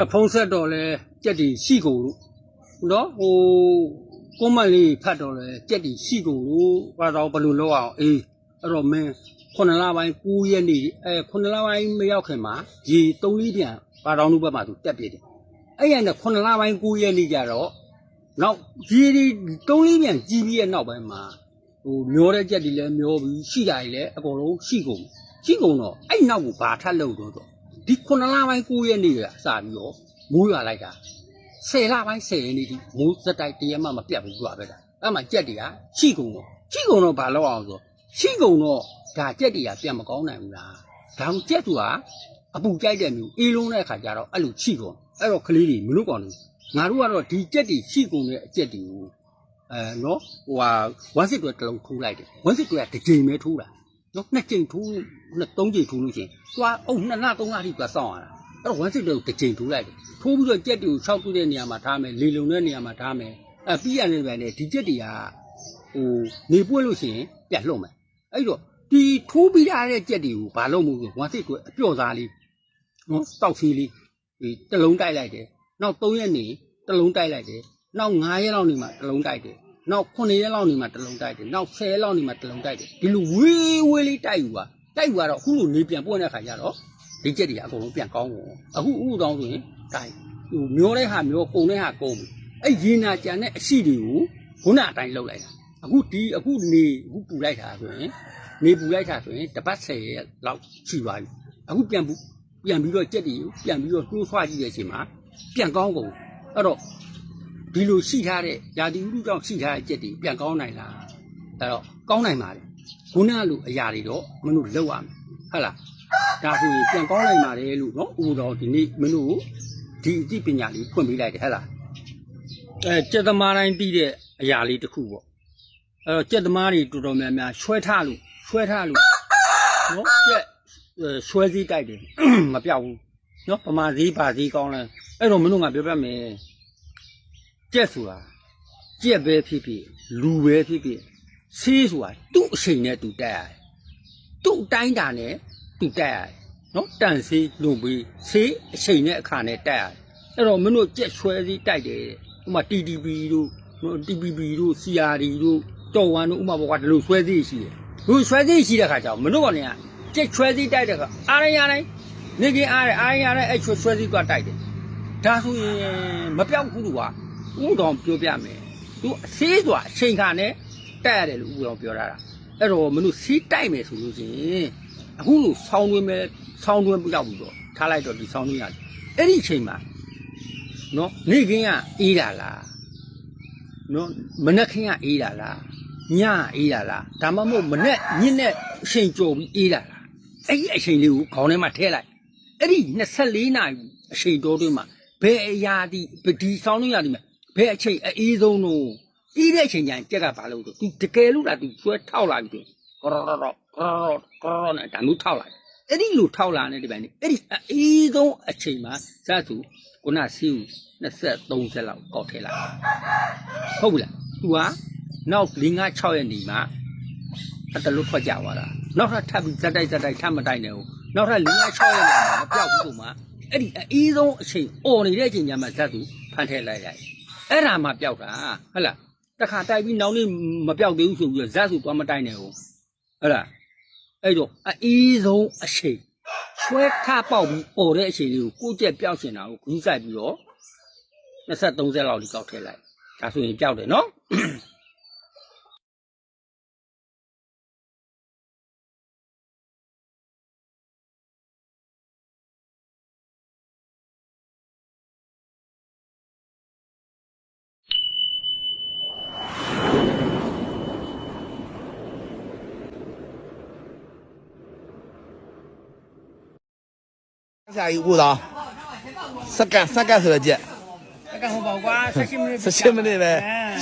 အဖုံးဆက်တော့လဲကြက်တီရှိကုန်လို့နော်ဟိုကွန်မန့်လေးဖတ်တော့လဲကြက်တီရှိကုန်လို့ဘာတော့ဘယ်လိုလုပ်အောင်အေးအဲ့တော့မင်းခုနှစ်လပိုင်း9ရက်နေ့အဲခုနှစ်လပိုင်းမရောက်ခင်မှာရေ3လီးပြန်ဘာတော်တို့ဘက်မှာသူတက်ပြစ်တယ်အဲ့ရနဲ့ခုနှစ်လပိုင်း9ရက်နေ့ကျတော့နောက်ရေဒီ3လီးပြန်ကြီးပြီးရဲ့နောက်ပိုင်းမှာဟိုမျောတဲ့ကြက်တီလည်းမျောပြီးရှိတာကြီးလည်းအကုန်လုံးရှိကုန်ရှိကုန်တော့အဲ့နောက်ကိုဘာထပ်လုပ်တော့တော့ ဒီခုနှစ်လပိုင်း9ရက်နေ့ကစပြီးတော့မိုးရွာလိုက်တာ10လပိုင်း10ရက်နေ့ထိမိုးစက်တိုက်တရက်မှမပြတ်ဘူးကြွားပဲတာအဲ့မှာကြက်တွေကရှိကုန်တော့ရှိကုန်တော့ဘာလုပ်အောင်ဆိုရှိကုန်တော့ဒါကြက်တွေကပြန်မကောင်းနိုင်ဘူးလားဒါမှကြက်သူကအပူကြိုက်တဲ့မျိုးအေးလုံးတဲ့အခါကျတော့အဲ့လိုရှိကုန်အဲ့တော့ကလေးတွေမလို့ကောင်းလို့ငါတို့ကတော့ဒီကြက်တွေရှိကုန်တဲ့အကြက်တွေကိုအဲနော်ဟိုဟာဝမ်းစစ်တွေတစ်လုံးထိုးလိုက်တယ်ဝမ်းစစ်တွေကတစ်ကြိမ်ပဲထိုးတာ နော်နှစ်ကြိမ်ထိုးနှစ်သုံးကြိမ်ထိုးလို့ရှိရင်သွားအုံနှစ်လသုံးလအထိသွားစောင့်ရတာအဲ့တော့ဝမ်းစစ်တွေကိုတစ်ကြိမ်ထိုးလိုက်တယ်ထိုးပြီးတော့ကြက်တွေကို၆ပြတဲ့နေရာမှာထားမယ်လေလုံတဲ့နေရာမှာထားမယ်အဲပြီးရတယ်ပဲလေဒီကြက်တွေကဟိုနေပွက်လို့ရှိရင်ပြတ်လှုပ်မယ်အဲ့တော့ဒီထိုးပြီးရတဲ့ကြက်တွေကိုဘာလို့မို့ဆိုဝမ်းစစ်တွေအပြော့စားလေးနော်တောက်စီလေးဒီတစ်လုံးတိုက်လိုက်တယ်နောက်၃ရက်နေတစ်လုံးတိုက်လိုက်တယ်နောက်9ရက်လောက်နေမှတစ်လုံးတိုက်တယ် နောက်9ရက်လောက်နေမှတစ်လုံးတိုက်တယ်နောက်10ရက်လောက်နေမှတစ်လုံးတိုက်တယ်ဒီလိုဝေးဝေးလေးတိုက်ယူပါတိုက်ယူတော့အခုလိုနေပြန်ပွင့်တဲ့ခါကျတော့ဒီချက်တွေကအကုန်လုံးပြန်ကောင်းကုန်အခုဥပဒေဆိုရင်တိုက်ဟိုမျောတဲ့ဟာမျောကုန်တဲ့ဟာကုန်ပြီအဲ့ရေနာကြံတဲ့အရှိတွေကိုခုနအတိုင်းလှုပ်လိုက်တာအခုဒီအခုနေအခုပူလိုက်တာဆိုရင်နေပူလိုက်တာဆိုရင်တပတ်10ရက်လောက်ရှိသွားပြီအခုပြန်ပူပြန်ပြီးတော့ကြက်တွေကိုပြန်ပြီးတော့နှိုးဆွကြည့်တဲ့အချိန်မှာပြန်ကောင်းကုန်အဲ့တော့ ဒီလိုရှိထားတဲ့ယာတိဥတုကြောင့်ရှိထားတဲ့ကြက်တွေပြန်ကောင်းနိုင်လားအဲ့တော့ကောင်းနိုင်ပါတယ်ခုနကလိုအရာတွေတော့မင်းတို့လောက်ရမယ်ဟုတ်လားဒါဆိုရင်ပြန်ကောင်းနိုင်ပါတယ်လို့နော်ဥပဒေဒီနေ့မင်းတို့ဒီအသိပညာလေးဖွင့်ပေးလိုက်တယ်ဟုတ်လားအဲကြက်သမားတိုင်းသိတဲ့အရာလေးတစ်ခုပေါ့အဲ့တော့ကြက်သမားတွေတော်တော်များများဆွဲထားလို့ဆွဲထားလို့နော်ကြက်အဲဆွဲစည်းတိုက်တယ်မပြောက်ဘူးနော်ပမာစည်းပါစည်းကောင်းလဲအဲ့တော့မင်းတို့ငါပြောပြမယ် ကြက်ဆိုတာကြက်ပဲဖြစ်ဖြစ်လူပဲဖြစ်ဖြစ်ဆေးဆိုတာသူ့အချိန်နဲ့သူတက်ရတယ်သူ့အတိုင်းတာနဲ့သူတက်ရတယ်နော်တန်ဆေးလုံပြီးဆေးအချိန်နဲ့အခါနဲ့တက်ရတယ်အဲ့တော့မင်းတို့ကြက်ဆွဲစည်းတိုက်တယ်ဥပမာ TTP တို့နော် TPP တို့ CRD တို့တော်ဝန်တို့ဥပမာဘောကဒီလိုဆွဲစည်းရှိတယ်ဒီဆွဲစည်းရှိတဲ့ခါကျတော့မင်းတို့ကလည်းကြက်ဆွဲစည်းတိုက်တဲ့ခါအားရရတိုင်းနေကင်းအားရအားရရတိုင်းအဲ့ဆွဲဆွဲစည်းကတိုက်တယ်ဒါဆိုရင်မပြောက်ဘူးလို့က ဥတော်ပြောပြမယ်သူအသေးစွာအချိန်ခါနဲ့တက်ရတယ်လို့ဥတော်ပြောတာအဲ့တော့မလို့စီးတိုက်မယ်ဆိုလို့ရှိရင်အခုလို့ဆောင်းတွင်းမဲ့ဆောင်းတွင်းပြောက်ပြီးတော့ထားလိုက်တော့ဒီဆောင်းတွင်းရတယ်အဲ့ဒီအချိန်မှာနော်နေခင်းကအေးတာလားနော်မနက်ခင်းကအေးတာလားညကအေးတာလားဒါမှမဟုတ်မနက်ညနဲ့အချိန်ကြော်ပြီးအေးတာလားအဲ့ဒီအချိန်လေးကိုခေါင်းထဲမှာထည့်လိုက်အဲ့ဒီ24နာရီအချိန်တိုးတွင်းမှာဘယ်အရာဒီဒီဆောင်းလို့ရသည်မ ဘယ်အချိန်အေးဆုံးတော့အေးတဲ့အချိန်ကျရင်ကြက်ကဘာလို့ဆိုသူတကယ်လို့လားသူကျွဲထောက်လာပြီကောရောရောကောရောကောနဲ့တန်လို့ထောက်လာအဲ့ဒီလိုထောက်လာတဲ့ဒီပိုင်းนี่အဲ့ဒီအေးဆုံးအချိန်မှာစသူခုနစီးဦး20 30လောက်ကောက်ထဲလာဟုတ်ပြီလားသူကနောက်5 6ရက်နေမှာအတလွတ်ထွက်ကြသွားတာနောက်ထပ်ထပ်ပြီးဇက်တိုက်ဇက်တိုက်ထပ်မတိုက်နဲ့ဦးနောက်ထပ်၄၅၆ရက်လောက်မပြောက်ဘူးဆိုမှအဲ့ဒီအအေးဆုံးအချိန်អော်နေတဲ့အချိန်ညမှာဇက်သူဖန်ထဲလိုက်လိုက် အဲ့ဒါမှပြောက်တာဟုတ်လားတခါတိုက်ပြီးနောက်နေ့မပြောက်သေးဘူးဆိုပြီးတော့ဇက်သူသွားမတိုက်နဲ့ဦးဟုတ်လားအဲ့တော့အအေးဆုံးအချိန်ဆွဲထပေါက်ပြီးអော်တဲ့အချိန်လေးကိုကိုကြက်ပြောက်ရှင်တာကိုဂူးဆိုင်ပြီးတော့20 30လောက်ဒီကောက်ထဲလိုက်ဒါဆိုရင်ပြောက်တယ်နော် ဆရာကြီးဦးတော်စက္ကန့်စက္ကန့်ဆိုတော့ကြက်အကဟိုပေါ့ကွာ16မိနစ်16မိနစ်ပဲ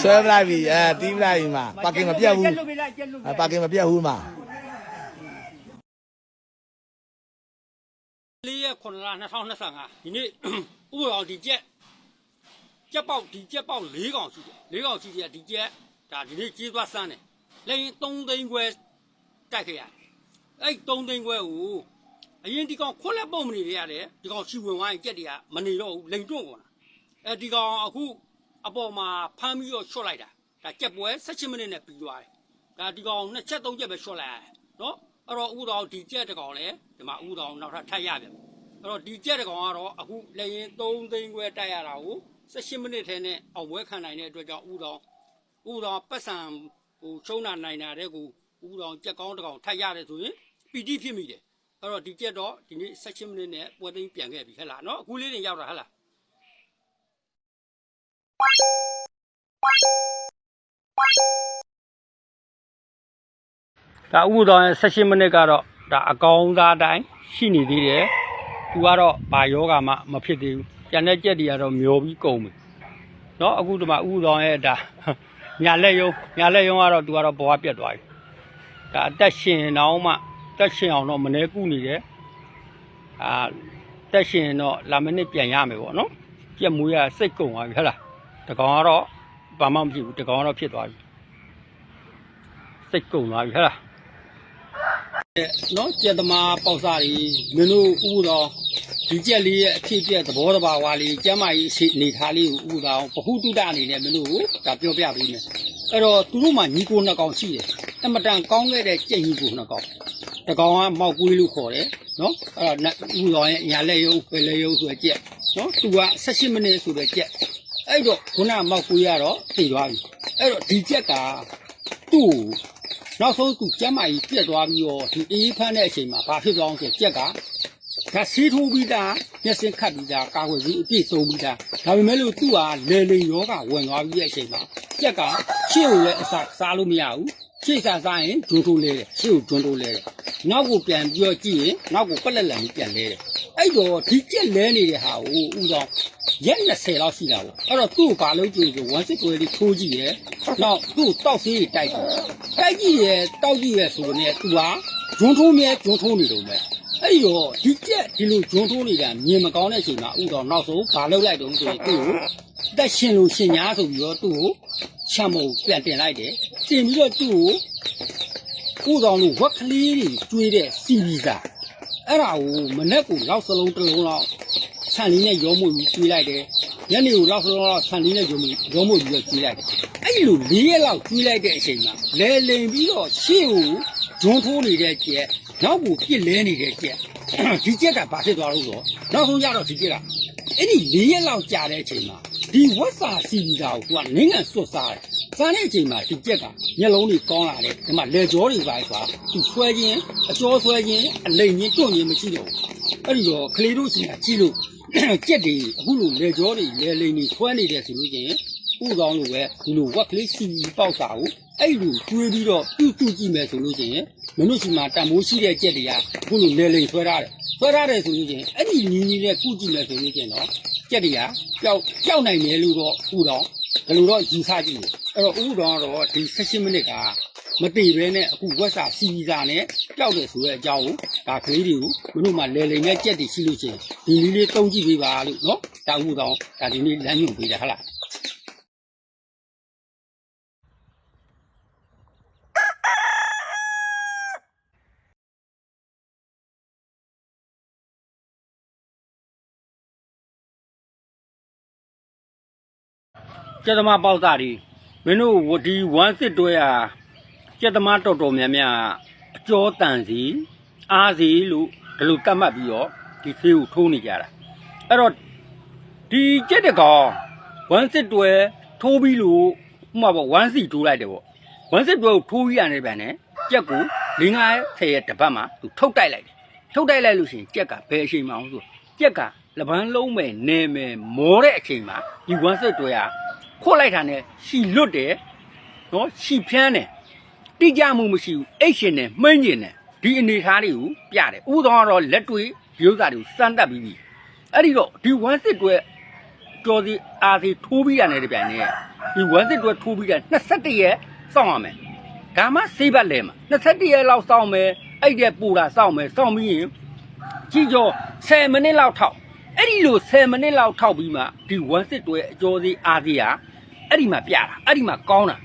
ဆွဲပလိုက်ပြီအဲတီးပလိုက်ပြီမှာပါကင်မပြတ်ဘူးကျက်လို့ပြလိုက်ကျက်လို့အဲပါကင်မပြတ်ဘူးမှာလေးရက်9လ2025ဒီနေ့ဥပအောင်ဒီကျက်ကျက်ပေါက်ဒီကျက်ပေါက်၄កောင်ရှိတယ်၄កောင်ရှိတယ်ဒီကျက်ဒါဒီနေ့ကြီးသွားစမ်းတယ်လက်ရင်3သိန်းခွဲတိုက်ခဲ့ရတယ်အဲ့3သိန်းခွဲကို အရင်ဒီကောင်ခွက်လက်ပုံမနေရရတယ်ဒီကောင်ချီဝင်ဝိုင်းကြက်တွေကမနေတော့ဘူးလိန်တွန့်ကုန်တာအဲဒီကောင်အခုအပေါ်မှာဖမ်းပြီးတော့ချော့လိုက်တာဒါကြက်ပွဲ16မိနစ်နဲ့ပြီးသွားတယ်ဒါဒီကောင်နှစ်ချက်သုံးချက်ပဲချော့လိုက်ရတယ်နော်အဲ့တော့ဥတော်ဒီကြက်တကောင်လည်းဒီမှာဥတော်နောက်ထပ်ထပ်ရပြန်အဲ့တော့ဒီကြက်တကောင်ကတော့အခုလည်းရင်3သိန်းခွဲတိုက်ရတာကို16မိနစ်ထဲနဲ့အောင်ပွဲခံနိုင်တဲ့အတွက်ကြောင့်ဥတော်ဥတော်ပတ်စံဟိုချုံနာနိုင်တာတဲ့ကိုဥတော်ကြက်ကောင်းတကောင်ထပ်ရတယ်ဆိုရင်ပီတိဖြစ်မိတယ် အဲ့တော့ဒီကြက်တော့ဒီနေ့16မိနစ်နဲ့ပွဲသိမ်းပြန်ခဲ့ပြီဟဲ့လားနော်အခုလေးတင်ရောက်တာဟဲ့လားဒါဥပဒေ16မိနစ်ကတော့ဒါအကောင်းသားတိုင်းရှိနေသေးတယ်သူကတော့ဘာယောဂါမှမဖြစ်သေးဘူးပြန်တဲ့ကြက်တွေကတော့မျောပြီးကုန်ပြီနော်အခုဒီမှာဥပဒေရဲ့ဒါညာလက်ယုံညာလက်ယုံကတော့သူကတော့ဘဝပြတ်သွားပြီဒါအသက်ရှင်တော့မှ တက်ရှင်အောင်တော့မနေကုနေတယ်အာတက်ရှင်တော့လာမနစ်ပြန်ရမယ်ပေါ့နော်ပြက်မွေးရစိတ်ကုန်သွားပြီဟဲ့လားတကောင်ကတော့ဘာမှမဖြစ်ဘူးတကောင်ကတော့ဖြစ်သွားပြီစိတ်ကုန်သွားပြီဟဲ့လားနော်ကြက်သမားပေါက်စားကြီးမင်းတို့ဥတော်ဒီကြက်လေးရဲ့အဖြစ်ပြက်သဘောတဘာဝလေးကျမ်းမာရေးရှိအနေထားလေးကိုဥတော်ဘ ഹു တုတအနေနဲ့မင်းတို့ကိုဒါပြောပြပေးမယ်အဲ့တော့သူတို့မှညီကိုနှစ်ကောင်ရှိတယ်အမတန်ကောင်းခဲ့တဲ့ကြက်ညီကိုနှစ်ကောင် တကောင်ကမောက်ကွေးလို့ခေါ်တယ်နော်အဲ့တော့ဥတော်ရဲ့ညာလက်ယုံပယ်လက်ယုံဆိုတဲ့ကြက်နော်သူက18မိနစ်ဆိုတဲ့ကြက်အဲ့တော့ခုနမောက်ကွေးကတော့သိသွားပြီအဲ့တော့ဒီကြက်ကသူ့ကိုနောက်ဆုံးသူကျမ်းမာကြီးပြက်သွားပြီးတော့ဒီအေးဖမ်းတဲ့အချိန်မှာဘာဖြစ်သွားအောင်ဆိုကြက်ကဒါစီးထိုးပြီးသားမျက်စင်ခတ်ပြီးသားကာကွယ်စီးအပြည့်စုံပြီးသားဒါပေမဲ့လို့သူ့ဟာလေလေယောဂဝင်သွားပြီးတဲ့အချိန်မှာကြက်ကရှေ့ကိုလည်းအစာစားလို့မရဘူး ရှေ့စားစားရင်ဂျွန်းထိုးလဲတယ်ရှေ့ကိုဂျွန်းထိုးလဲတယ်နောက်ကိုပြန်ပြီးတော့ကြည့်ရင်နောက်ကိုပက်လက်လန်ပြီးပြန်လဲတယ်အဲ့တော့ဒီကြက်လဲနေတဲ့ဟာကိုဥဆောင်ရက်20လောက်ရှိတာပေါ့အဲ့တော့သူ့ကိုဘာလုပ်ကြည့်ဆို1 6 12ထိုးကြည့်ရယ်နောက်သူ့ကိုတောက်ဆေးကြီးတိုက်ကြည့်တိုက်ကြည့်ရယ်တောက်ကြည့်ရယ်ဆိုတော့ねသူကဂျွန်းထိုးမြဲဂျွန်းထိုးနေတော့မယ်အဲ့တော့ဒီကြက်ဒီလိုဂျွန်းထိုးနေတာမြင်မကောင်းတဲ့အချိန်မှာဥတော်နောက်ဆုံးဘာလုပ်လိုက်တော့ဆိုရင်သူ့ကိုအ သက်ရှင်လို့ရှင်ညာဆိုပြီးတော့သူ့ကိုချမ်းမို့ပြန်တင်လိုက်တယ်တင်ပြီးတော့သူ့ကိုဥဆောင်လို့ဝက်ကလေးတွေကျွေးတဲ့စီဗီဇာအဲ့ဒါကိုမနဲ့ကိုလောက်စလုံးတစ်လုံးလောက်ဆန်လေးနဲ့ရောမှုပြီးကျွေးလိုက်တယ်ညနေကိုလောက်စလုံးလောက်ဆန်လေးနဲ့ရောမှုရောမှုပြီးတော့ကျွေးလိုက်တယ်အဲ့လို၄ရက်လောက်ကျွေးလိုက်တဲ့အချိန်မှာလဲလိန်ပြီးတော့ရှေ့ကိုဂျွန်းထိုးနေတဲ့ကြက်နောက်ကိုပြစ်လဲနေတဲ့ကြက်ဒီကြက်ကဘာဖြစ်သွားလို့ဆိုတော့နောက်ဆုံးရတော့ဒီကြက်ကအဲ့ဒီ၄ရက်လောက်ကြာတဲ့အချိန်မှာ ဒီဝက်စာစီဗီဇာကိုသူကနင်းငံစွတ်စားတယ်စားတဲ့အချိန်မှာဒီကြက်ကမျက်လုံးတွေကောင်းလာတယ်ဒီမှာလေကြောတွေပါဆိုတာသူဆွဲခြင်းအကျော်ဆွဲခြင်းအလိမ်ခြင်းတွန့်ခြင်းမရှိတော့ဘူးအဲ့ဒီတော့ကလေးတို့စီကကြည့်လို့ကြက်တွေအခုလိုလေကြောတွေလေလိမ်တွေဆွဲနေတယ်ဆိုလို့ချင်းဥကောင်းလို့ပဲဒီလိုဝက်ကလေးစီပေါက်တာကိုအဲ့လိုကျွေးပြီးတော့ပြုတ်ပြုတ်ကြည့်မယ်ဆိုလို့ချင်းမင်းတို့စီမှာတန်မိုးရှိတဲ့ကြက်တွေကအခုလိုလေလိမ်ဆွဲထားတယ်ဆွဲထားတယ်ဆိုလို့ချင်းအဲ့ဒီညီညီနဲ့ကုကြည့်မယ်ဆိုလို့ချင်းတော့ ကြက်တွေကပျောက်ပျောက်နိုင်တယ်လို့တော့ဥတော့ဘယ်လိုတော့ယူဆကြည့်တယ်အဲ့တော့ဥတော်ကတော့ဒီ16မိနစ်ကမတည်ပဲနဲ့အခုဝက်စာစီဗီဇာနဲ့ကြောက်တယ်ဆိုတဲ့အကြောင်းကိုဒါကလေးတွေကိုမင်းတို့မှလဲလိမ်နဲ့ကြက်တွေရှိလို့ချင်းဒီလေးလေးတုံးကြည့်ပေးပါလို့နော်ဒါဥတော်ဒါဒီနေ့လမ်းညွှန်ပေးတယ်ဟုတ်လား ကျက်သမားပေါက်သားတွေမင်းတို့ဝဒီ1စစ်တွဲဟာကျက်သမားတော်တော်များများအကျော်တန်စီအားစီလို့ဒီလိုတတ်မှတ်ပြီးတော့ဒီသေးကိုထိုးနေကြတာအဲ့တော့ဒီကျက်တကောင်1စစ်တွဲထိုးပြီးလို့ဥပမာပေါ့1စီထိုးလိုက်တယ်ပေါ့1စစ်တွဲကိုထိုးပြီးရတယ်ဗျာနဲ့ကျက်ကို၄၅ဆယ်ရဲ့တပတ်မှာသူထုတ်တိုက်လိုက်တယ်ထုတ်တိုက်လိုက်လို့ရှိရင်ကျက်ကဘယ်အချိန်မှအောင်ဆိုကျက်ကလပန်းလုံးမဲ့နေမဲ့မောတဲ့အချိန်မှာဒီ1စစ်တွဲဟာ ခို့လိုက်တာနဲ့ရှီလွတ်တယ်နော်ရှီဖြန်းတယ်တိကျမှုမရှိဘူးအိတ်ရှင်တယ်မှင်းကျင်တယ်ဒီအနေထားတွေကိုပြတယ်ဥသောကတော့လက်တွေ့ဒီဥစ္စာတွေကိုစမ်းတက်ပြီးပြီအဲ့ဒီတော့ဒီ1စစ်တွဲကြော်စီအာစီထိုးပြီးရတယ်တပြန်နဲ့ဒီ1စစ်တွဲထိုးပြီးတာ21ရက်စောင့်ရမယ်ဒါမှစေးပတ်လဲမှာ21ရက်လောက်စောင့်မယ်အဲ့တဲ့ပူတာစောင့်မယ်စောင့်ပြီးရင်ကြီးကျော်10မိနစ်လောက်ထောက်အဲ့ဒီလို10မိနစ်လောက်ထောက်ပြီးမှဒီ1စစ်တွဲအကျော်စီအာစီဟာ အဲ့ဒီမှာပြတာအဲ့ဒီမှာကောင်းတာ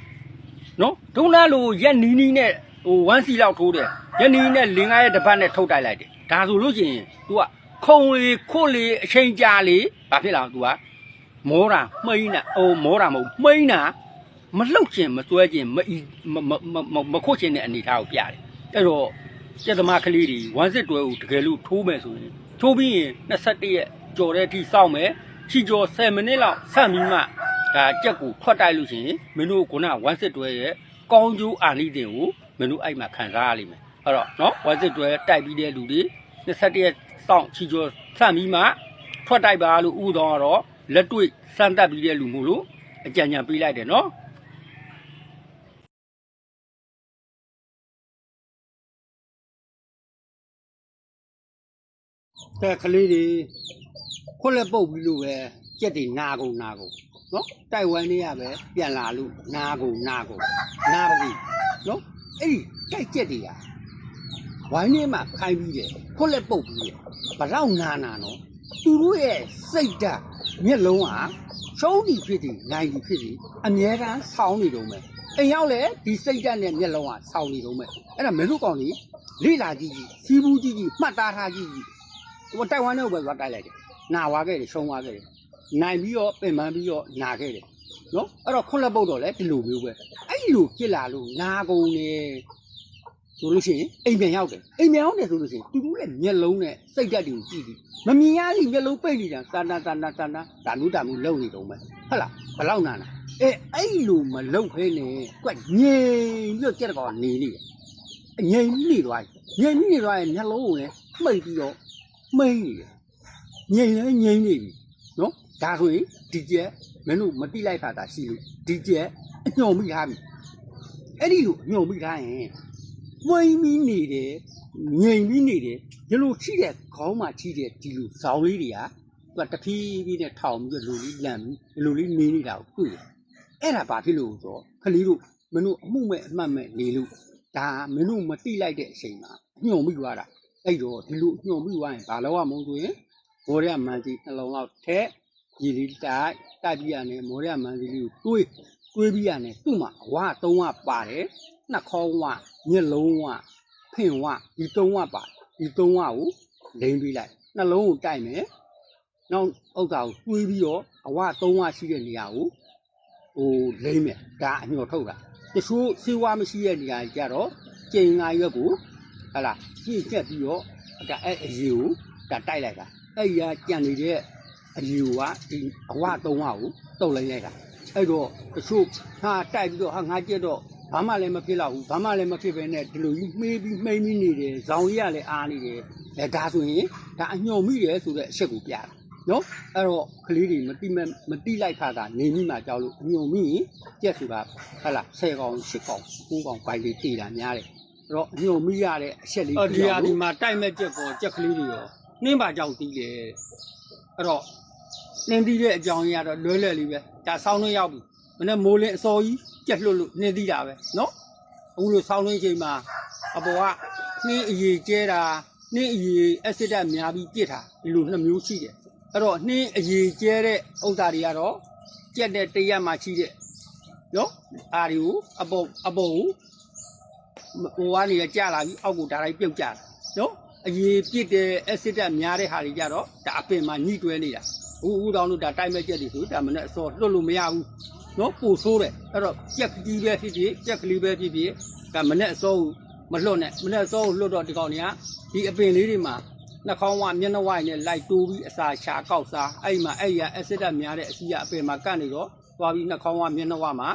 နော်ဒုနာလိုရက်နီးနီးနဲ့ဟို1စီလောက်ထိုးတယ်ရက်နီးနဲ့လင်းကားရဲ့တစ်ပတ်နဲ့ထုတ်တိုက်လိုက်တယ်ဒါဆိုလို့ရှိရင် तू ကခုံလေခွတ်လေအချိန်ကြာလေဘာဖြစ်လာ तू ကမောတာမှိန်းတာအိုမောတာမဟုတ်မှိန်းတာမလှုပ်ခြင်းမစွဲခြင်းမအီမမမမမခွတ်ခြင်းတဲ့အနေထားကိုပြတယ်အဲ့တော့ကျက်သမားကလေးတွေဝမ်းစစ်တွဲကိုတကယ်လို့ထိုးမယ်ဆိုရင်ထိုးပြီးရင်21ရက်ကြော်တဲ့အထိစောင့်မယ်ချီကျော်10မိနစ်လောက်ဆက်ပြီးမှ ဒါကြက်ကိုခွတ်တိုက်လို့ရှိရင်မင်းတို့ကကဝမ်းစစ်တွဲရဲ့ကောင်းကျိုးအာနိသင်ကိုမင်းတို့အဲ့မှာခံစားရလိမ့်မယ်အဲ့တော့နော်ဝမ်းစစ်တွဲတိုက်ပြီးတဲ့လူတွေ21ရက်စောင့်ချီကျော်ဆက်ပြီးမှထွက်တိုက်ပါလို့ဥတော်ကတော့လက်တွေ့စမ်းတက်ပြီးတဲ့လူမျိုးလို့အကြံဉာဏ်ပေးလိုက်တယ်နော်ကဲကလေးတွေခွက်လက်ပုတ်ပြီးလို့ပဲကြက်တွေနာကုန်နာကုန် နော်တိုက်ဝိုင်းနေရပဲပြန်လာလို့နာကုန်နာကုန်နာပါပြီနော်အဲ့ဒီတိုက်ကြက်တွေကဝိုင်းနေမှာခိုင်းပြီးတယ်ခွက်လက်ပုတ်ပြီးတယ်ဘလောက်နာနာနော်သူတို့ရဲ့စိတ်ဓာတ်မျက်လုံးဟာရှုံးတီဖြစ်တီနိုင်တီဖြစ်တီအမြဲတမ်းဆောင်းနေတော့မယ်အိမ်ရောက်လေဒီစိတ်ဓာတ်နဲ့မျက်လုံးဟာဆောင်းနေတော့မယ်အဲ့ဒါမင်းတို့ကောင်ကြီးလိလာကြည့်ကြည့်စီးဘူးကြည့်ကြည့်မှတ်သားထားကြည့်ကြည့်ဟိုတိုင်ဝမ်နဲ့ပဲသွားတိုက်လိုက်တယ်။နာသွားခဲ့တယ်ရှုံသွားခဲ့တယ်။ နိုင်ပြီးတော့ပင်ပန်းပြီးတော့နာခဲ့တယ်။နော်အဲ့တော့ခွန်းလက်ပုတ်တော့လည်းဒီလိုမျိုးပဲ။အဲ့လိုဖြစ်လာလို့နာကုန်နေဆိုလို့ရှိရင်အိမ်ပြန်ရောက်တယ်။အိမ်ပြန်ရောက်တယ်ဆိုလို့ရှိရင်သူတို့ရဲ့မျက်လုံးနဲ့စိတ်ဓာတ်တွေကိုကြည့်ပြီးမမြင်ရလိမျက်လုံးပိတ်နေတာစာနာစာနာစာနာဒါမျိုးဒါမျိုးလုံနေတော့မယ်။ဟုတ်လားဘယ်လောက်နာနာအဲအဲ့လိုမလုံဖဲနဲ့ကွက်ငြိမ်ပြီးတော့ကြက်ကောင်နေနေတယ်။ငြိမ်နေသွားပြီ။ငြိမ်နေသွားရင်မျက်လုံးကိုလည်းမှိတ်ပြီးတော့မိန်နေတယ်ငြိမ်လဲငြိမ်နေပြီနော် ဒါဆိုရင်ဒီကျက်မင်းတို့မတိလိုက်တာတာရှိလို့ဒီကျက်အညှော်မိထားပြီအဲ့ဒီလိုအညှော်မိထားရင်ဝိုင်းပြီးနေတယ်ငြိမ်ပြီးနေတယ်ဒီလိုချိတဲ့ခေါင်းမှာချိတဲ့ဒီလိုဇောင်းလေးတွေကသူကတဖြည်းဖြည်းနဲ့ထောင်ပြီးတော့လူလေးလန့်ပြီးဒီလိုလေးနေနေတာကိုတွေ့တယ်အဲ့ဒါဘာဖြစ်လို့လဲဆိုတော့ခလီတို့မင်းတို့အမှုမဲ့အမှတ်မဲ့နေလို့ဒါမင်းတို့မတိလိုက်တဲ့အချိန်မှာညှော်မိသွားတာအဲ့တော့ဒီလိုညှို့ပြီးသွားရင်ဘာလို့ရမလို့ဆိုရင်မော်ရမန်စီနှလုံးလောက်ထက် ရည်လေးတိုက်တိုက်ပြီးရတယ်မော်ရမန်စီလေးကိုတွေးတွေးပြီးရတယ်သူ့မှာအဝသုံးဝပါတယ်နှာခေါင်းဝမျက်လုံးဝဖင်ဝဒီသုံးဝပါတယ်ဒီသုံးဝကိုလိမ့်ပြီးလိုက်နှလုံးကိုတိုက်မယ်နောက်ဥစ္စာကိုတွေးပြီးတော့အဝသုံးဝရှိတဲ့နေရာကိုဟိုလိမ့်မယ်ဒါအညှော်ထုတ်တာတချို့စေဝါမရှိတဲ့နေရာကြီးကြတော့ကျင်ငါရွက်ကိုဟလာကြည့်ချက်ပြီးတော့ဒါအဲ့အရီကိုဒါတိုက်လိုက်တာအဲ့ဒီကကြံနေတဲ့ အရီကိုကဒီအဝသုံးဝကိုတုတ်လိုက်လိုက်တာအဲ့တော့တချို့ဟာတိုက်ပြီးတော့ဟာငါကြက်တော့ဘာမှလည်းမဖြစ်တော့ဘူးဘာမှလည်းမဖြစ်ပဲနဲ့ဒီလိုကြီးမှေးပြီးမှိမ့်ပြီးနေတယ်ဇောင်ကြီးကလည်းအားနေတယ်အဲဒါဆိုရင်ဒါအညှော်မိတယ်ဆိုတဲ့အချက်ကိုပြတာနော်အဲ့တော့ကလေးတွေမတိမမတိလိုက်တာကနေမိမှကြောက်လို့အညှော်မိရင်ကြက်ဆိုတာဟလာ10កောင်10កောင်9កောင်ဘိုင်လေးတည်တာများတယ် အဲ့တော့ညုံမိရတဲ့အချက်လေး အော်ဒီဟာ ဒီ ဒီ မှာတိုက်မဲ့ကြက်ပေါ်ကြက်ကလေးတွေရောနှင်းပါကြောက်တီးတယ်အဲ့တော့ နှင်းတီးတဲ့အကြောင်းကြီးကတော့လွဲလွယ်လေးပဲဒါဆောင်းနှင်းရောက်ပြီမနေ့မိုးလင်းအစောကြီးကြက်လွတ်လို့နှင်းတီးတာပဲနော်အခုလိုဆောင်းနှင်းချိန်မှာအပေါ်ကနှင်းအရေကျဲတာနှင်းအရေအက်ဆစ်ဓာတ်များပြီးပြစ်တာဒီလိုနှစ်မျိုးရှိတယ်အဲ့တော့နှင်းအရေကျဲတဲ့ဥစ္စာတွေကတော့ကြက်တဲ့တရက်မှရှိတဲ့နော်အားဒီကိုအပေါ်အပေါ်ကိုဟိုကနေကြာလာပြီးအောက်ကိုဒါတိုင်းပြုတ်ကြတာနော်အရေးပြစ်တဲ့အက်ဆစ်ဓာတ်များတဲ့ဟာတွေကြတော့ဒါအပင်မှာညှိတွဲနေတာ ဟိုဟိုတောင်တို့ဒါတိုက်မဲ့ကြက်တွေဆိုဒါမနဲ့အစောလွတ်လို့မရဘူးနော်ပို့ဆိုးတယ်အဲ့တော့ကြက်ကကြီးပဲဖြစ်ဖြစ်ကြက်ကလေးပဲဖြစ်ဖြစ်ဒါမနဲ့အစောကိုမလွတ်နဲ့မနဲ့အစောကိုလွတ်တော့ဒီကောင်တွေကဒီအပင်လေးတွေမှာနှာခေါင်းဝမျက်နှာဝရနဲ့လိုက်တိုးပြီးအစာရှာကောက်စားအဲ့ဒီမှာအဲ့ဒီကအက်ဆစ်ဓာတ်များတဲ့အစီကအပင်မှာကန့်နေတော့သွားပြီးနှာခေါင်းဝမျက်နှာဝမှာ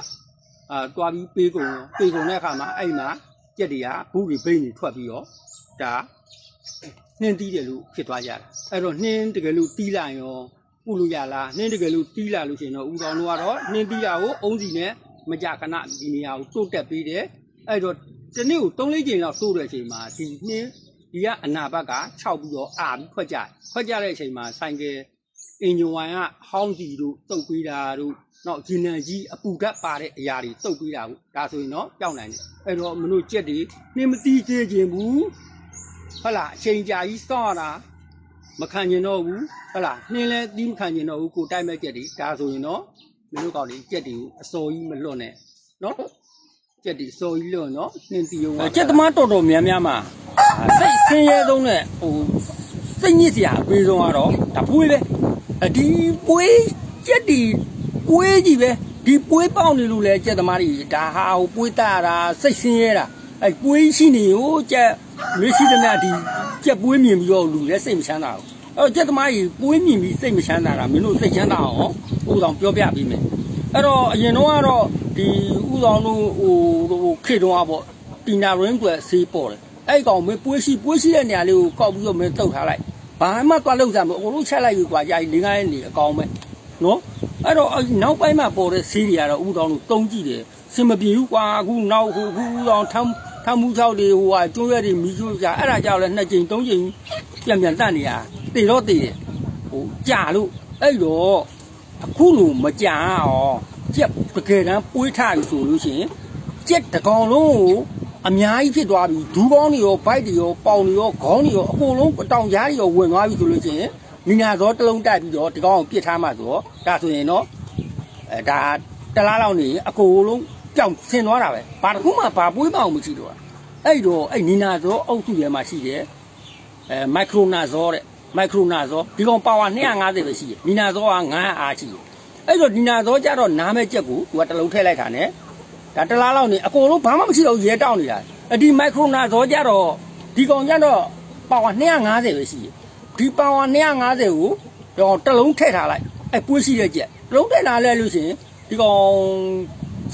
အာတွားပြီးပေးကုန်ရောပေးကုန်တဲ့အခါမှာအဲ့ဒီမှာကြက်တွေကဘူးတွေဘိန်းတွေထွက်ပြီးတော့ဒါနှင်းတီးတယ်လို့ဖြစ်သွားကြတာအဲ့တော့နှင်းတကယ်လို့တီးလိုက်ရော ပုလို့ရလားနှင်းတကယ်လို့တီးလာလို့ရှိရင်တော့ဦးတော်တို့ကတော့နှင်းတီးတာကိုအုံးစီနဲ့မကြခဏဒီနေရာကိုတိုးတက်ပေးတယ်အဲ့တော့ဒီနေ့ကို3-4ချိန်လောက်တိုးတဲ့အချိန်မှာဒီနှင်းဒီကအနာဘက်က6ပြီးတော့အာပြီးခွက်ကြတယ်ခွက်ကြတဲ့အချိန်မှာဆိုင်ကယ်အင်ဂျင်ဝိုင်ကဟောင်းစီတို့တုတ်ပေးတာတို့နောက်ဂျင်နန်ကြီးအပူဓာတ်ပါတဲ့အရာတွေတုတ်ပေးတာကိုဒါဆိုရင်တော့ကြောက်နိုင်တယ်အဲ့တော့မလို့ကြက်တွေနှင်းမတီးသေးခြင်းဘူးဟုတ်လားအချိန်ကြာကြီးစောင့်ရတာ မခံကျင်တော့ဘူးဟုတ်လားနှင်းလဲတီးမခံကျင်တော့ဘူးကိုတိုက်မဲ့ကြက်တွေဒါဆိုရင်တော့မင်းတို့ကောက်တွေကြက်တွေကိုအစော်ကြီးမလွတ်နဲ့နော်ကြက်တွေအစော်ကြီးလွတ်နော်နှင်းတီးအောင်ကြက်သမားတော်တော်များများမှာစိတ်ဆင်းရဲဆုံးနဲ့ဟိုစိတ်ညစ်စရာအပေးဆုံးကတော့ဒါပွေးပဲအဒီပွေးကြက်ဒီပွေးကြီးပဲဒီပွေးပေါက်နေလို့လဲကြက်သမားတွေဒါဟာဟိုပွေးတာတာစိတ်ဆင်းရဲတာ အဲ့ပွေးရှိနေဟိုကြက်မင်းရှိတဲ့များဒီကြက်ပွေးမြင်ပြီးတော့လူလည်းစိတ်မချမ်းသာဘူးအဲ့ကြက်သမားကြီးပွေးမြင်ပြီးစိတ်မချမ်းသာတာမင်းတို့စိတ်ချမ်းသာအောင်ဥဆောင်ပြောပြပေးမယ်အဲ့တော့အရင်တော့ကတော့ဒီဥဆောင်တို့ဟိုဟိုခေတုံးကပေါ့တီနာရင်းကွယ်ဆေးပေါ်တယ်အဲ့ကောင်မင်းပွေးရှိပွေးရှိတဲ့နေရာလေးကိုကောက်ပြီးတော့မင်းတုတ်ထားလိုက်ဘာမှသွားလို့စားမလို့အကုန်လုံးချက်လိုက်ယူကွာကြာကြီး၄၅နေအကောင်ပဲနော်အဲ့တော့နောက်ပိုင်းမှာပေါ်တဲ့ဆေးတွေကတော့ဥတော်လို့တုံးကြည့်တယ်စင်မပြေဘူးကွာအခုနောက်ခုဥတော်ထမ်း ထမ်းမှုချောက်တွေဟိုဟာကျွန်းရွက်တွေမီးကျွန်းကြအဲ့ဒါကြောင့်လဲနှစ်ကြိမ်သုံးကြိမ်ပြန်ပြန်တတ်နေရတေတော့တေတယ်ဟိုကြာလို့အဲ့တော့အခုလိုမကြာအောင်ကြက်တကယ်တမ်းပွေးထားပြီဆိုလို့ရှိရင်ကြက်တစ်ကောင်လုံးကိုအများကြီးဖြစ်သွားပြီဒူးကောင်းတွေရောဘိုက်တွေရောပေါင်တွေရောခေါင်းတွေရောအကုန်လုံးအတောင်ကြားတွေရောဝင်သွားပြီဆိုလို့ချင်းမိနာသောတစ်လုံးတိုက်ပြီးတော့ဒီကောင်ကိုပြစ်ထားမှဆိုတော့ဒါဆိုရင်တော့အဲဒါတစ်လားလောက်နေရင်အကုန်လုံး ကြောင်ဆင်သွားတာပဲဘာတစ်ခုမှဘာပွေးမအောင်မရှိတော့တာအဲ့တော့အဲ့နီနာသောအုပ်စုထဲမှာရှိတယ်အဲမိုက်ခရိုနာဇောတဲ့မိုက်ခရိုနာဇောဒီကောင်ပါဝါ250ပဲရှိတယ်နီနာဇောက900အားရှိတယ်အဲ့တော့နီနာဇောကြတော့နားမဲ့ချက်ကိုသူကတစ်လုံးထည့်လိုက်တာ ਨੇ ဒါတလားလောက်နေအကုန်လုံးဘာမှမရှိတော့ရဲတောက်နေတာအဒီမိုက်ခရိုနာဇောကြတော့ဒီကောင်ကြတော့ပါဝါ250ပဲရှိတယ်ဒီပါဝါ250ကိုတော့တစ်လုံးထည့်ထားလိုက်အဲပွေးရှိတဲ့ကြက်တစ်လုံးထည့်ထားလဲလို့ရှိရင်ဒီကောင်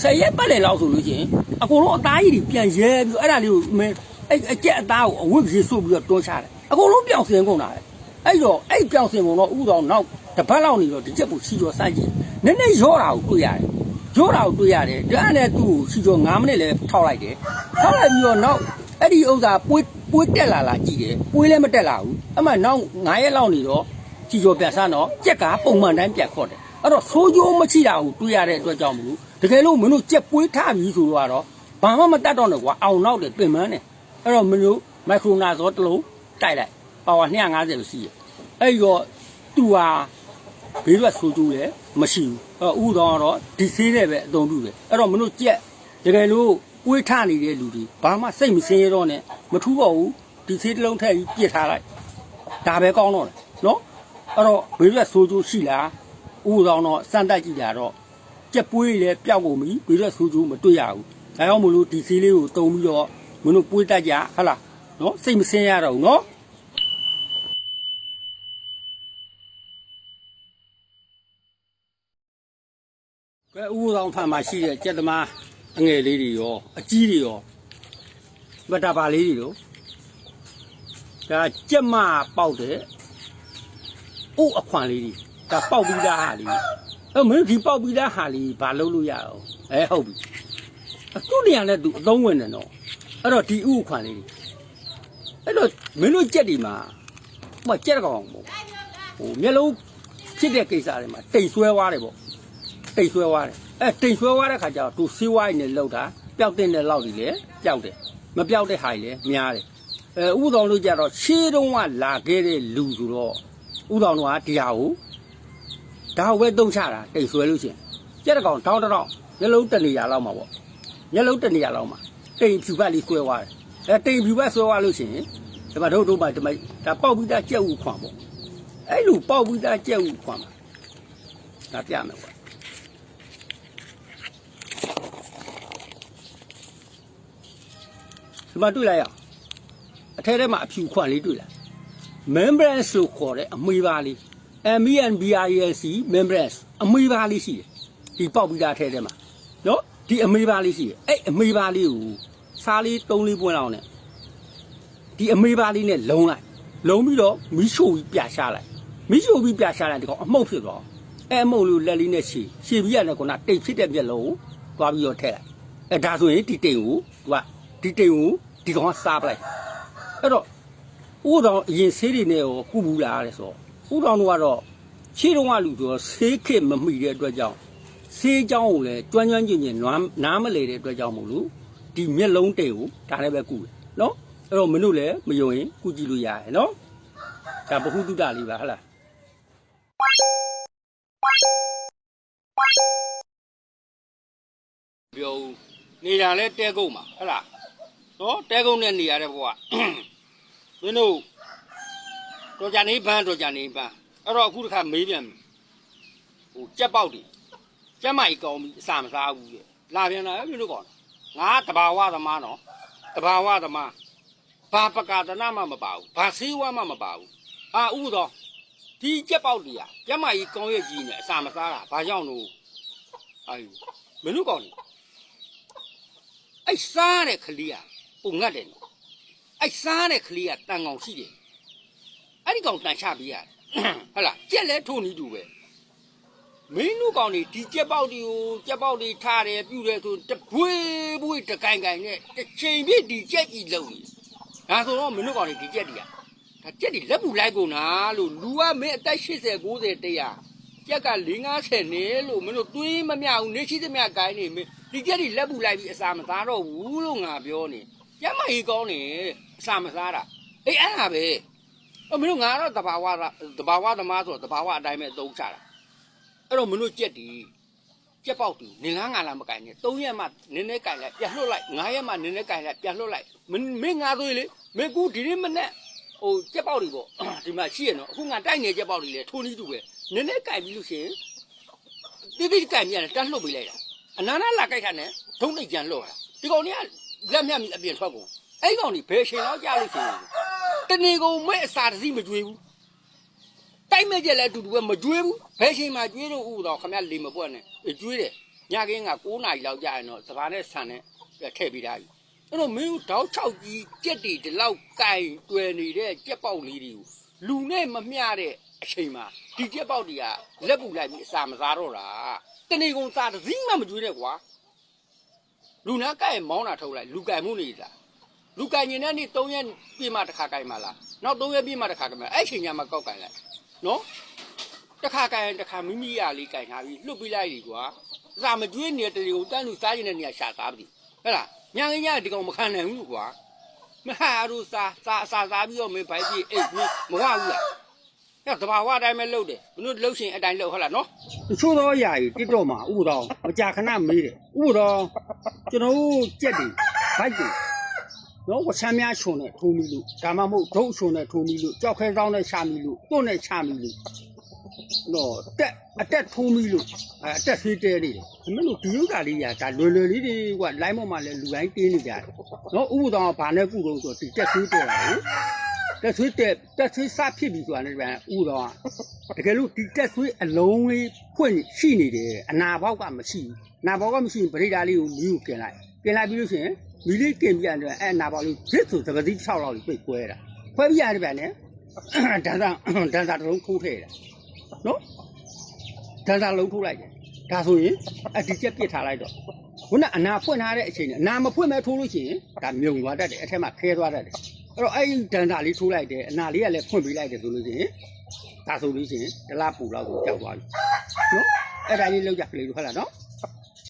ဆယ်ရက်ပတ်လည်လောက်ဆိုလို့ရှိရင်အကုန်လုံးအသားကြီးတွေပြန်ရဲပြီးအဲ့ဒါလေးကိုမင်းအဲ့အကြက်အသားကိုအဝတ်ကြီးဆုပ်ပြီးတော့တွန်းချတယ်အကုန်လုံးပြောင်းစင်ကုန်တာလေအဲ့တော့အဲ့ပြောင်းစင်ကုန်တော့ဥတော်နောက်တစ်ပတ်လောက်နေတော့ဒီကြက်ကိုချီကျော်စကြည့်နည်းနည်းရောတာကိုတွေ့ရတယ်ဂျိုးတာကိုတွေ့ရတယ်ဒါနဲ့သူ့ကိုစီကျော်9မိနစ်လဲထောက်လိုက်တယ်ထောက်လိုက်ပြီးတော့နောက်အဲ့ဒီဥစ္စာပွေးပွေးတက်လာလာကြည့်တယ်ပွေးလည်းမတက်လာဘူးအမှနောက်9ရက်လောက်နေတော့စီကျော်ပြန်ဆန်းတော့ကြက်ကပုံမှန်တိုင်းပြန်ခေါ်တယ်အဲ့တော့ဆိုးကျိုးမရှိတာကိုတွေ့ရတဲ့အတွက်ကြောင့်မလို့ တကယ်လို့မင်းတို့ကြက်ပွေးထားပြီဆိုတော့ဘာမှမတတ်တော့နဲ့ကွာအောင်နောက်တယ်ပြင်မန်းတယ်အဲ့တော့မင်းတို့မိုက်ခရိုနာဇောတစ်လုံးတိုက်လိုက်ပါဝါ250လို့ရှိရအဲ့တော့သူဟာဘေးရွက်ဆိုးကျိုးလည်းမရှိဘူးအဲ့တော့ဥတော်ကတော့ဒီဆေးနဲ့ပဲအသုံးပြုတယ်အဲ့တော့မင်းတို့ကြက်တကယ်လို့ပွေးထနေတဲ့လူတွေဘာမှစိတ်မစင်းရတော့နဲ့မထူးပါဘူးဒီဆေးတစ်လုံးထည့်ပြီးပြစ်ထားလိုက်ဒါပဲကောင်းတော့တယ်နော်အဲ့တော့ဘေးရွက်ဆိုးကျိုးရှိလားဥတော်တော့စမ်းတက်ကြည့်ကြတော့ ကြက်ပွေးလည်းပျောက်ကုန်ပြီဘေးရွက်ဆိုးကျိုးမတွေ့ရဘူးဒါကြောင့်မလို့ဒီဆေးလေးကိုတုံပြီးတော့မင်းတို့ပွေးတက်ကြဟုတ်လားနော်စိတ်မစင်းရတော့ဘူးနော်ကဲဥပဒေဖန်မှာရှိတဲ့ကြက်သမားအငယ်လေးတွေရောအကြီးတွေရောမတပါလေးတွေရောဒါကြက်မပေါက်တဲ့ဥအခွန်လေးတွေဒါပေါက်ပြီးသားဟာလေး အဲမင်းဒီပေါက်ပြီးသားဟာလေးဘာလုပ်လို့ရအောင်အဲဟုတ်ပြီအခုနေရာနဲ့သူအသုံးဝင်တယ်နော်အဲ့တော့ဒီဥအခွန်လေးတွေအဲ့တော့မင်းတို့ကြက်တွေမှာဟိုမှာကြက်ကောင်ပေါ့ဟိုမျက်လုံးဖြစ်တဲ့ကိစ္စတွေမှာတိတ်ဆွဲသွားတယ်ပေါ့တိတ်ဆွဲသွားတယ်အဲတိတ်ဆွဲသွားတဲ့ခါကျတော့သူစီးဝိုင်းနဲ့လောက်တာပျောက်တဲ့နဲ့လောက်ကြီးလေပျောက်တယ်မပျောက်တဲ့ဟာကြီးလေများတယ်အဲဥတော်တို့ကြတော့ရှေးတုန်းကလာခဲ့တဲ့လူဆိုတော့ဥတော်တို့ကဒီဟာကို ဒါကိုပဲတုံးချတာတိတ်ဆွဲလို့ရှိရင်ကြက်တကောင်တောင်းတတော့မျက်လုံးတစ်နေရာလောက်မှာပေါ့မျက်လုံးတစ်နေရာလောက်မှာတိတ်ဖြူပတ်လေးဆွဲသွားတယ်အဲတိတ်ဖြူပတ်ဆွဲသွားလို့ရှိရင်ဒီမှာတို့တို့မှဒီမှာဒါပေါက်ပြီးသားကြက်ဥခွန်ပေါ့အဲ့လိုပေါက်ပြီးသားကြက်ဥခွန်မှာဒါပြမယ်ပေါ့ဒီမှာတွေ့လိုက်ရအောင်အထဲထဲမှာအဖြူခွန်လေးတွေ့လား membrane လို့ခေါ်တဲ့အမွေပါလေး MENBREC membrane အမွေပါလေးရှိတယ်ဒီပေါက်ပြီးသားအထဲထဲမှာနော်ဒီအမွေပါလေးရှိတယ်အဲ့အမွေပါလေးကိုစားလေး၃လေးပွင့်လောက်နဲ့ဒီအမွေပါလေးနဲ့လုံလိုက်လုံပြီးတော့မီးရှို့ပြီးပြာရှာလိုက်မီးရှို့ပြီးပြာရှာလိုက်ဒီကောင်အမှုတ်ဖြစ်သွားအဲ့အမှုတ်လေးကိုလက်လေးနဲ့ရှည်ရှည်ပြီးရတယ်ကောတိတ်ဖြစ်တဲ့မျက်လုံးကိုသွားပြီးတော့ထည့်လိုက်အဲဒါဆိုရင်ဒီတိမ်ကိုသူကဒီတိမ်ကိုဒီကောင်ကစားပလိုက်အဲ့တော့ဥတော်အရင်ဆေးတွေနဲ့ရောကုဘူးလားတဲ့ဆိုတော့ ဥတော်တို့ကတော့ခြေတုံးကလူဆိုတော့ဆေးခစ်မမိတဲ့အတွက်ကြောင့်ဆေးเจ้าကိုလည်းကျွမ်းကျွမ်းကျင်ကျင်နွမ်းနားမလေတဲ့အတွက်ကြောင့်မို့လို့ဒီမျက်လုံးတိမ်ကိုဒါလည်းပဲကုတယ်နော်အဲ့တော့မင်းတို့လည်းမယုံရင်ကုကြည့်လို့ရတယ်နော်ဒါဘ ഹു တုတလေးပါဟဟလားပြောနေတာလဲတဲကုန်းမှာဟဟလားနော်တဲကုန်းနဲ့နေရတဲ့ဘုရား မင်းတို့ တော်ကြနေပန်းတော်ကြနေပန်းအဲ့တော့အခုတစ်ခါမေးပြန်ပြီဟိုကြက်ပေါက်တွေကြက်မိုက်ကောင်းပြီအစာမစားဘူးလေလာပြန်လာပြီလို့ကောင်းငါတဘာဝသမားနော်တဘာဝသမားဘာပကာဒနာမှမပါဘူးဘာဆေးဝါးမှမပါဘူးအာဥသောဒီကြက်ပေါက်တွေကကြက်မိုက်ကောင်းရဲ့ကြီးနဲ့အစာမစားတာဘာကြောင့်လို့အာမင်းတို့ကောင်းနေအဲ့စားတဲ့ခလေးကပုံငတ်တယ်နော်အဲ့စားတဲ့ကလေးကတန်ကောင်ရှိတယ် အဲ့ဒီကောင်တန်ချပေးရတယ်ဟုတ်လားကြက်လဲထုံနေတူပဲမင်းတို့ကောင်တွေဒီကြက်ပေါက်တွေကိုကြက်ပေါက်တွေထားတယ်ပြုတယ်ဆိုတပွေးပွေးတကိုင်ကိုင်နဲ့တစ်ချိန်ပြည့်ဒီကြက်ကြီးလုံးနေဒါဆိုတော့မင်းတို့ကောင်တွေဒီကြက်တွေကဒါကြက်တွေလက်ပူလိုက်ကုန်တာလို့လူကမင်းအသက်80 90တရာကြက်က4 50နေလို့မင်းတို့တွေးမမြဘူးနေရှိသမျှကိုင်းနေမင်းဒီကြက်တွေလက်ပူလိုက်ပြီးအစာမသားတော့ဘူးလို့ငါပြောနေကျမကြီးကောင်းနေအစာမစားတာအေးအဲ့ဒါပဲ အမင်းတို့ငါတော့တဘာဝတဘာဝသမားဆိုတော့တဘာဝအတိုင်းပဲသုံးချတာအဲ့တော့မင်းတို့ကြက်တီကြက်ပေါက်တူနေငါငါလာမကင်နဲ့၃ရက်မှနည်းနည်းကင်လိုက်ပြန်လွတ်လိုက်၅ရက်မှနည်းနည်းကင်လိုက်ပြန်လွတ်လိုက်မင်းမင်းငါသွေးလေမင်းကူဒီနေ့မနဲ့ဟိုကြက်ပေါက်တွေပေါ့ဒီမှာရှိရနော်အခုငါတိုက်နေကြက်ပေါက်တွေလေထိုးနီးတူပဲနည်းနည်းကင်ပြီးလို့ရှိရင်တိတိကင်ပြန်တယ်တတ်လှုပ်ပေးလိုက်တာအနာနာလာကြိုက်ခါနဲ့ဒုံးလိုက်ကြံလွတ်တာဒီကောင်ကြီးကလက်မြတ်မြအပြင်ထွက်ကုန်အဲ့ကောင်นี่ဘယ်ချိန်တော့ကြာလို့ရှိရင် တနေကုန်မဲ့အစာတစီမကြွေးဘူးတိုက်မဲ့ကြက်လည်းအတူတူပဲမကြွေးဘူးဘယ်ချိန်မှကြွေးလို့ဥတော့ခမရလေမပွက်နဲ့အေးကြွေးတယ်ညကင်းက9နာရီလောက်ကြာရင်တော့စပါးနဲ့ဆန်နဲ့ထည့်ပေးထားပြီအဲ့တော့မင်းတို့တောက်ချောက်ကြီးကြက်တွေဒီလောက်ကင်တွယ်နေတဲ့ကြက်ပေါက်လေးတွေကိုလူနဲ့မမျှတဲ့အချိန်မှာဒီကြက်ပေါက်တွေကလက်ပူလိုက်ပြီးအစာမစားတော့တာတနေကုန်စားတစည်းမှမကြွေးနဲ့ကွာလူနာကဲမောင်းတာထုတ်လိုက်လူကဲမှုနေလား လူကင်ရင်တဲ့နေ့3ရက်ပြည့်မှတစ်ခါကင်မှလားနောက်3ရက်ပြည့်မှတစ်ခါကင်မှအဲ့ချိန်ညမှာကောက်ကင်လိုက်နော်တစ်ခါကင်ရင်တစ်ခါမိမိရလေးကင်ထားပြီးလှုပ်ပြလိုက်ပြီကွာအစာမကျွေးနေတဲ့တည်းကိုတန်းလူစားရင်တဲ့နေရာရှာစားပြီဟဲ့လားညငင်းညဒီကောင်မခံနိုင်ဘူးကွာမဟာရူစားစားအစာစားပြီးတော့မင်းဘိုက်ကြီးအိတ်မင်းမဝဘူးလားအဲ့တဘာဝအတိုင်းပဲလှုပ်တယ်ဘလို့လှုပ်ရှင်အတိုင်းလှုပ်ဟုတ်လားနော်တချို့သောအရာကြီးတစ်တော့မှာဥတော်မကြာခဏမေးတယ်ဥတော်ကျွန်တော်တို့ကြက်တယ်ဘိုက်တယ် နော်ဝဆမ်းများချုံနဲ့ထိုးမိလို့ဒါမှမဟုတ်ဒုတ်ချုံနဲ့ထိုးမိလို့ကြောက်ခဲကောင်းနဲ့ရှာမိလို့တွန့်နဲ့ရှာမိလို့နော်တက်အတက်ထိုးမိလို့အဲအတက်ဆွေးတဲနေတယ်မင်းတို့ဒီဥစ္စာလေးညာဒါလွယ်လွယ်လေးတွေကလိုင်းပေါ်မှာလဲလူတိုင်းတင်းနေကြတယ်နော်ဥပဒေကဘာနဲ့ကုတော့ဆိုဒီတက်ဆွေးတဲတာလေတက်ဆွေးတဲတက်ဆွေးစဖြစ်ပြီဆိုတာလည်းပြန်ဥတော်ကတကယ်လို့ဒီတက်ဆွေးအလုံးလေးဖွင့်ရှိနေတယ်အနာဘောက်ကမရှိဘူးနာဘောက်ကမရှိရင်ပရိဒါလေးကိုမီးကိုပြင်လိုက်ပြင်လိုက်ပြီးလို့ရှိရင် မီလေးကင်ပြန်တယ်အဲ့နာပါလို့ဇစ်ဆိုသပတိ6လောက်ပြီးပြိတ်ကွဲတာခွဲပြရတယ်ဗျာနဲ့ဒန်စာဒန်စာတစ်လုံးထိုးထည့်တာနော်ဒန်စာလုံးထိုးလိုက်တယ်ဒါဆိုရင်အဒီချက်ပြစ်ထားလိုက်တော့ခုနအနာဖွင့်ထားတဲ့အချိန်နဲ့အနာမဖွင့်မဲထိုးလို့ရှိရင်ဒါမြုံသွားတတ်တယ်အထက်မှာခဲသွားတတ်တယ်အဲ့တော့အဲ့ဒီဒန်စာလေးထိုးလိုက်တယ်အနာလေးကလည်းဖွင့်ပေးလိုက်တယ်ဆိုလို့ရှိရင်ဒါဆိုလို့ရှိရင်တလားပူလောက်ကိုကြောက်သွားပြီနော်အဲ့ဒါလေးလောက်ကြကလေးတို့ဟုတ်လားနော်